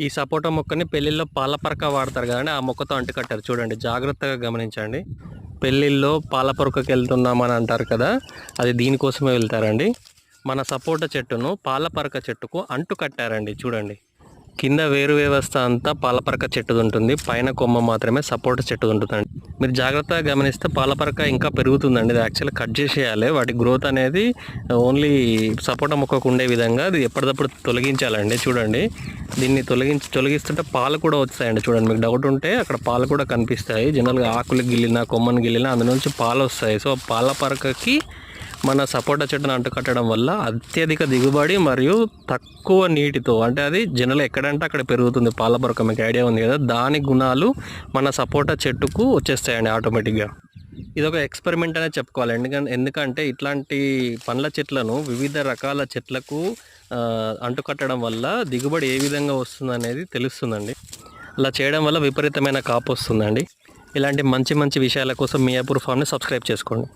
ఈ సపోటా మొక్కని పెళ్ళిళ్ళలో పాలపరక వాడతారు కదండి ఆ మొక్కతో అంటుకట్టారు. చూడండి జాగ్రత్తగా గమనించండి. పెళ్ళిళ్ళలో పాలపరకకి వెళ్తున్నామని అంటారు కదా అది దీనికోసమే వెళ్తారండి. మన సపోటా చెట్టును పాలపరక చెట్టుకు అంటు కట్టారండి చూడండి. కింద వేరు వ్యవస్థ అంతా పాలపరక చెట్టుది ఉంటుంది పైన కొమ్మ మాత్రమే సపోటా చెట్టుది ఉంటుందండి మీరు జాగ్రత్తగా గమనిస్తే పాలపరక ఇంకా పెరుగుతుందండి. ఇది యాక్చువల్గా కట్ చేసేయాలి. వాటి గ్రోత్ అనేది ఓన్లీ సపోటా మొక్కకు ఉండే విధంగా అది ఎప్పటికప్పుడు తొలగించాలండి. చూడండి. దీన్ని తొలగించి తొలగిస్తుంటే పాలు కూడా వస్తాయండి. చూడండి. మీకు డౌట్ ఉంటే అక్కడ పాలు కూడా కనిపిస్తాయి. జనరల్గా ఆకులు గిల్లినా కొమ్మను గిల్లినా అందులో నుంచి పాలు వస్తాయి సో పాలపరకకి మన సపోటా చెట్టును అంటుకట్టడం వల్ల అత్యధిక దిగుబడి మరియు తక్కువ నీటితో అంటే అది జనరల్ ఎక్కడంటే అక్కడ పెరుగుతుంది. పాలపరక మీకు ఐడియా ఉంది కదా? దాని గుణాలు మన సపోటా చెట్టుకు వచ్చేస్తాయండి ఆటోమేటిక్గా. ఇదొక ఎక్స్పెరిమెంట్ అనే చెప్పుకోవాలి. ఎందుకంటే ఎందుకంటే ఇట్లాంటి పండ్ల చెట్లను వివిధ రకాల చెట్లకు అంటుకట్టడం వల్ల దిగుబడి ఏ విధంగా వస్తుంది అనేది తెలుస్తుందండి. అలా చేయడం వల్ల విపరీతమైన కాపు వస్తుందండి. ఇలాంటి మంచి మంచి విషయాల కోసం మియాపూర్ ఫామ్ని సబ్స్క్రైబ్ చేసుకోండి.